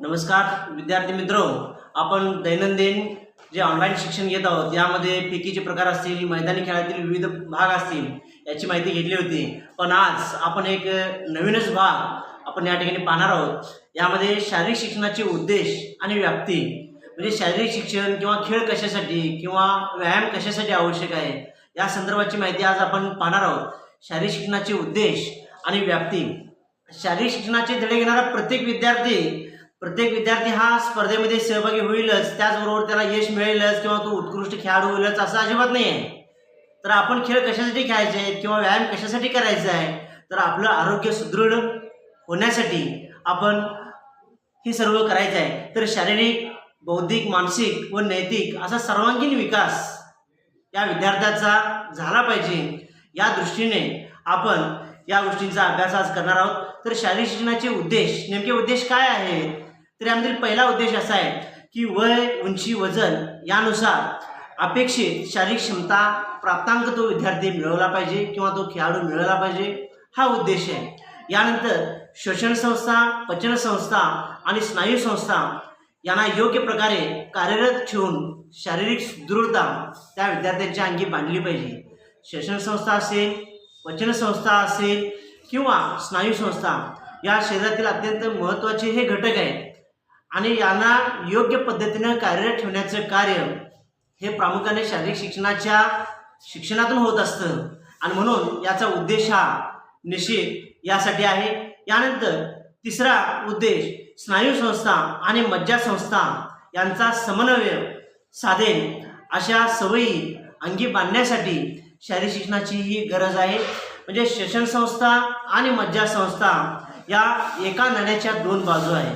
नमस्कार विद्यार्थी मित्र. आपण दैनंदिन जे ऑनलाईन शिक्षण घेत आहोत यामध्ये पिकीचे प्रकार असतील मैदानी खेळातील विविध भाग असतील याची माहिती घेतली होती. पण आज आपण एक नवीनच भाग आपण या ठिकाणी पाहणार आहोत. यामध्ये शारीरिक शिक्षणाचे उद्देश आणि व्याप्ती. म्हणजे शारीरिक शिक्षण किंवा खेळ कशासाठी किंवा व्यायाम कशासाठी आवश्यक आहे या संदर्भाची माहिती आज आपण पाहणार आहोत. शारीरिक शिक्षणाचे उद्देश आणि व्याप्ती. शारीरिक शिक्षणाचे धडे घेणारा प्रत्येक विद्यार्थी प्रत्येक विद्यार्थी हा स्पर्धेमध्ये सहभागी होईलच त्याचबरोबर त्याला यश मिळेलच किंवा तो उत्कृष्ट खेळाडू होईलच असं अजिबात नाही आहे तर आपण खेळ कशासाठी खेळायचे आहेत किंवा व्यायाम कशासाठी करायचा आहे तर आपलं आरोग्य सुदृढ होण्यासाठी आपण हे सर्व करायचं आहे. तर शारीरिक बौद्धिक मानसिक व नैतिक असा सर्वांगीण विकास या विद्यार्थ्याचा झाला पाहिजे. या दृष्टीने आपण या गोष्टींचा अभ्यास आज करणार आहोत. तर शारीरिक शिक्षणाचे उद्देश नेमके उद्देश काय आहे तर यामधील पहिला उद्देश असा आहे की वय उंची वजन यानुसार अपेक्षित शारीरिक क्षमता प्राप्तांक तो विद्यार्थी मिळवला पाहिजे किंवा तो खेळाडू मिळवला पाहिजे हा उद्देश आहे. यानंतर श्वसन संस्था पचन संस्था आणि स्नायू संस्था यांना योग्य प्रकारे कार्यरत ठेवून शारीरिक सुदृढता त्या विद्यार्थ्यांच्या अंगी बांधली पाहिजे. श्वसन संस्था असेल वचनसंस्था असेल किंवा स्नायू संस्था या शरीरातील अत्यंत महत्त्वाचे हे घटक आहेत. आणि यांना योग्य पद्धतीनं कार्यरत ठेवण्याचं कार्य हे प्रामुख्याने शारीरिक शिक्षणाच्या शिक्षणातून होत असतं. आणि म्हणून याचा उद्देश हा निश्चित यासाठी आहे. यानंतर तिसरा उद्देश स्नायू संस्था आणि मज्जा संस्था यांचा समन्वय साधेल. अशा सवयी अंगी बांधण्यासाठी शारीरिक शिक्षणाची ही गरज आहे. म्हणजे शिक्षण संस्था आणि मज्जा संस्था या एका नाण्याच्या दोन बाजू आहे.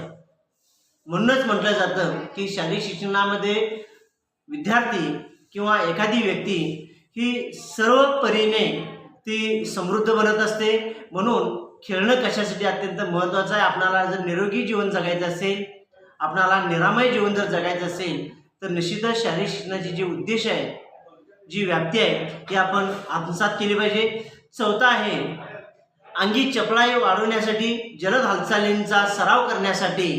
म्हणूनच म्हटलं जातं की शारीरिक शिक्षणामध्ये विद्यार्थी किंवा एखादी व्यक्ती ही सर्व परीने ती समृद्ध बनत असते. म्हणून खेळणं कशासाठी अत्यंत महत्त्वाचं आहे? आपणाला जर निरोगी जीवन जगायचं असेल आपणाला निरामय जीवन जर जगायचं असेल तर निश्चितच शारीरिक शिक्षणाचे जे उद्देश आहे जी व्याप्ती आहे ती आपण आत्मसात केली पाहिजे. चौथा आहे अंगी चपळाई वाढवण्यासाठी जलद हालचालींचा सराव करण्यासाठी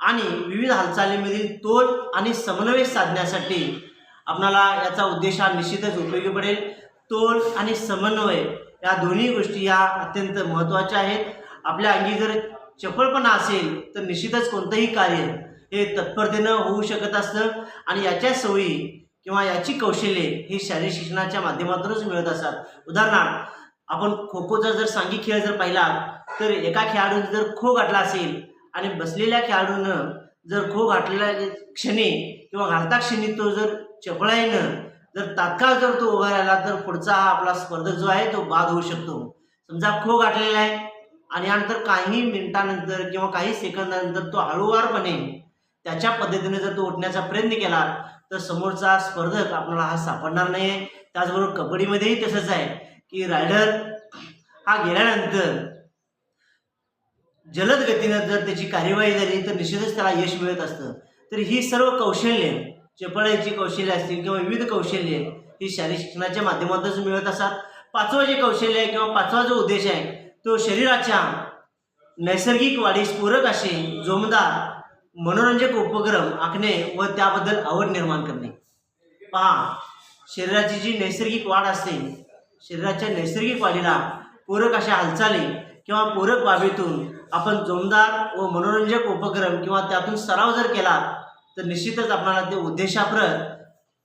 आणि विविध हालचालींमधील तोल आणि समन्वय साधण्यासाठी आपणाला याचा उद्देश हा निश्चितच उपयोगी पडेल. तोल आणि समन्वय या दोन्ही गोष्टी या अत्यंत महत्त्वाच्या आहेत. आपल्या अंगी जर चपळपणा असेल तर निश्चितच कोणतंही कार्य हे तत्परतेनं होऊ शकत असतं आणि याच्या सवयी किंवा याची कौशल्ये ही शारीरिक शिक्षणाच्या माध्यमातूनच मिळत असतात. उदाहरणार्थ आपण खो खोचा जर सांघिक खेळ जर पाहिला तर एका खेळाडूने जर खो गाठला असेल आणि बसलेल्या खेळाडूनं जर खो गाठलेल्या क्षणी किंवा घालता क्षणी तो जर चपळाईनं जर तात्काळ जर तो उभा राहिला तर पुढचा हा आपला स्पर्धक जो आहे तो बाद होऊ शकतो. समजा खो गाठलेला आहे आणि यानंतर काही मिनिटानंतर किंवा काही सेकंदानंतर तो हळूवारपणे त्याच्या पद्धतीने जर तो उठण्याचा प्रयत्न केला तर समोरचा स्पर्धक आपल्याला हा सापडणार नाही आहे त्याचबरोबर कबड्डीमध्येही तसंच आहे की रायडर हा गेल्यानंतर जलद गतीनं जर त्याची कार्यवाही झाली तर निश्चितच त्याला यश मिळत असतं. तर ही सर्व कौशल्ये चपळाची कौशल्य असतील किंवा विविध कौशल्ये ही शारीरिक शिक्षणाच्या माध्यमातूनच मिळत असतात. पाचवं जे कौशल्य आहे किंवा पाचवा जो उद्देश आहे तो शरीराच्या नैसर्गिक वाढीस पूरक असे जोमदार मनोरंजक उपक्रम आखणे व त्याबद्दल आवड निर्माण करणे. पहा शरीराची जी नैसर्गिक वाढ असते शरीराच्या नैसर्गिक वाढीला पूरक अशा हालचाली किंवा पूरक बाबीतून आपण जोमदार व मनोरंजक उपक्रम किंवा त्यातून सराव जर केला तर निश्चितच आपणाला ते उद्देशाप्रत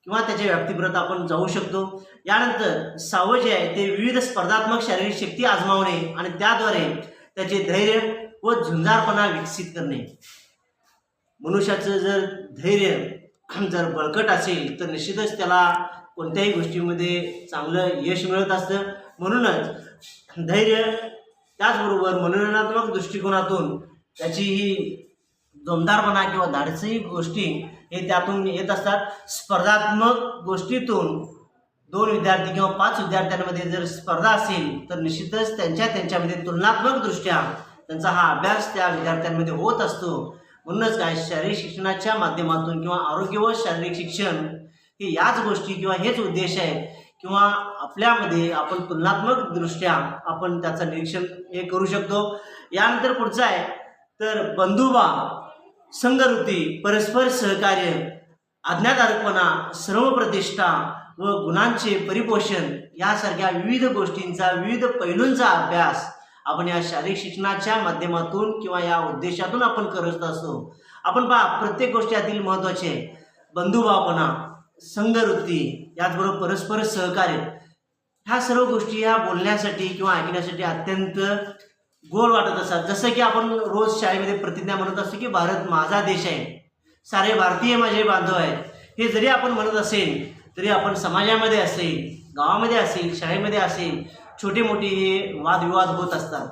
किंवा त्याच्या व्याप्तीप्रत आपण जाऊ शकतो. यानंतर सावं जे आहे ते विविध स्पर्धात्मक शारीरिक शक्ती आजमावणे आणि त्याद्वारे त्याचे धैर्य व झुंजारपणा विकसित करणे. मनुष्याचं जर धैर्य जर बळकट असेल तर निश्चितच त्याला कोणत्याही गोष्टीमध्ये चांगलं यश मिळत असतं. म्हणूनच धैर्य त्याचबरोबर मनोरंजनात्मक दृष्टिकोनातून त्याची ही दमदारपणा किंवा धाडसी गोष्टी हे त्यातून येत असतात. स्पर्धात्मक गोष्टीतून दोन विद्यार्थी किंवा पाच विद्यार्थ्यांमध्ये जर स्पर्धा असेल तर निश्चितच त्यांच्या त्यांच्यामध्ये तुलनात्मकदृष्ट्या त्यांचा हा अभ्यास त्या विद्यार्थ्यांमध्ये होत असतो. म्हणूनच काय शारीरिक शिक्षणाच्या माध्यमातून किंवा आरोग्य व शारीरिक शिक्षण हे याच गोष्टी किंवा हेच उद्देश आहे किंवा आपल्यामध्ये आपण तुलनात्मक दृष्ट्या आपण त्याचं निरीक्षण हे करू शकतो. यानंतर पुढचं आहे तर बंधुबा संघवृत्ती परस्पर सहकार्य आज्ञाधारकपणा सर्वप्रतिष्ठा व गुणांचे परिपोषण यासारख्या विविध गोष्टींचा विविध पैलूंचा अभ्यास आपण या शारीरिक शिक्षणाच्या माध्यमातून किंवा या उद्देशातून आपण करत असतो. आपण पहा प्रत्येक गोष्टी यातील महत्त्वाचे आहे बंधुभावपणा संघवृत्ती याचबरोबर परस्पर सहकार्य. ह्या सर्व गोष्टी ह्या बोलण्यासाठी किंवा ऐकण्यासाठी अत्यंत गोड वाटत असतात. जसं की आपण रोज शाळेमध्ये प्रतिज्ञा म्हणत असतो की भारत माझा देश आहे. सारे भारतीय माझे बांधव आहेत. हे जरी आपण म्हणत असेल तरी आपण समाजामध्ये असेल गावामध्ये असेल शाळेमध्ये असेल छोटे मोठे हे वादविवाद होत असतात.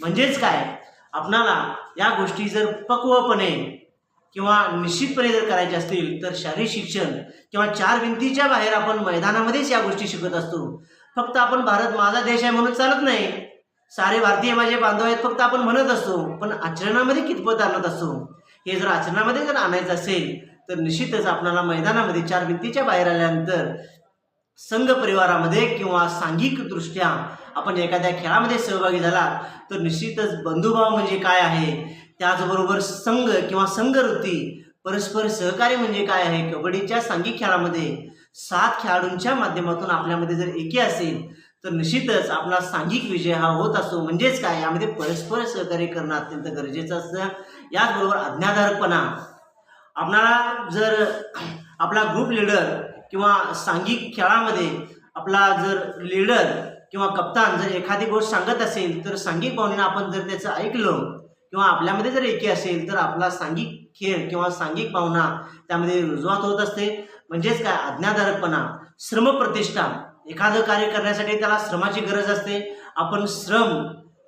म्हणजेच काय? आपणाला या गोष्टी जर पक्वपणे किंवा निश्चितपणे जर करायचे असतील तर शारीरिक शिक्षण किंवा चार भिंतीच्या बाहेर आपण मैदानामध्येच या गोष्टी शिकत असतो. फक्त आपण भारत माझा देश आहे म्हणून चालत नाही. सारे भारतीय माझे बांधव आहेत फक्त आपण म्हणत असतो. पण आचरणामध्ये कितपत आणत असतो? हे जर आचरणामध्ये जर आणायचं असेल तर निश्चितच आपल्याला मैदानामध्ये चार भिंतीच्या बाहेर आल्यानंतर संघ परिवारामध्ये किंवा सांघिकदृष्ट्या आपण एखाद्या खेळामध्ये सहभागी झाला तर निश्चितच बंधुभाव म्हणजे काय आहे? त्याचबरोबर संघ किंवा संघवृत्ती परस्पर सहकार्य म्हणजे काय आहे? कबड्डीच्या सांघिक खेळामध्ये सात खेळाडूंच्या माध्यमातून आपल्यामध्ये जर एकी असेल तर निश्चितच आपला सांघिक विजय हा होत असतो म्हणजेच काय? यामध्ये परस्पर सहकार्य करणं अत्यंत गरजेचं असतं. याचबरोबर आज्ञाधारकपणा. आपणाला जर आपला ग्रुप लीडर किंवा सांघिक खेळामध्ये आपला जर लीडर किंवा कप्तान जर एखादी गोष्ट सांगत असेल तर सांघिक भावनेनं आपण जर त्याचं ऐकलं किंवा आपल्यामध्ये जर एकी असेल तर आपला सांघिक खेळ किंवा सांघिक भावना त्यामध्ये रुजवात होत असते. म्हणजेच काय? आज्ञाधारकपणा श्रमप्रतिष्ठा. एखादं कार्य करण्यासाठी त्याला श्रमाची गरज असते. आपण श्रम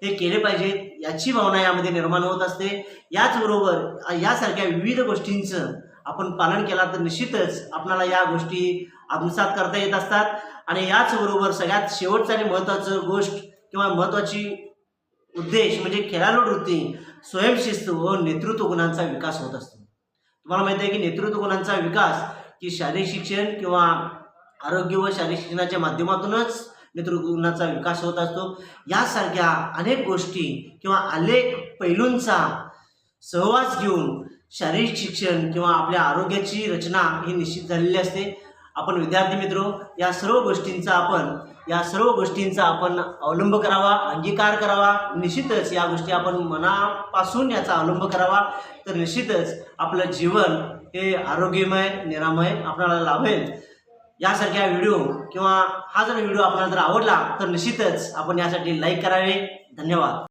हे केले पाहिजेत याची भावना यामध्ये निर्माण होत असते. याचबरोबर यासारख्या विविध गोष्टींचं आपण पालन केला तर निश्चितच आपणाला या गोष्टी आत्मसात करता येत असतात. आणि याचबरोबर सगळ्यात शेवटचं आणि महत्त्वाचं गोष्ट किंवा महत्त्वाची उद्देश म्हणजे खेळाडू वृत्ती स्वयंशिस्त व नेतृत्व गुणांचा विकास होत असतो. तुम्हाला माहिती आहे की नेतृत्व गुणांचा विकास की शारीरिक शिक्षण किंवा आरोग्य व शारीरिक शिक्षणाच्या माध्यमातूनच नेतृत्व गुणांचा विकास होत असतो. यासारख्या अनेक गोष्टी किंवा अनेक पैलूंचा सहवास घेऊन शारीरिक शिक्षण किंवा आपल्या आरोग्याची रचना ही निश्चित झालेली असते. आपण विद्यार्थी मित्र या सर्व गोष्टींचा आपण या सर्व गोष्टींचा आपण अवलंब करावा अंगीकार करावा. निश्चितच या गोष्टी आपण मनापासून याचा अवलंब करावा. तर निश्चितच आपलं जीवन हे आरोग्यमय निरामय आपल्याला लाभेल. यासारख्या व्हिडिओ किंवा हा जर व्हिडिओ आपल्याला जर आवडला तर निश्चितच आपण यासाठी लाईक करावे. धन्यवाद.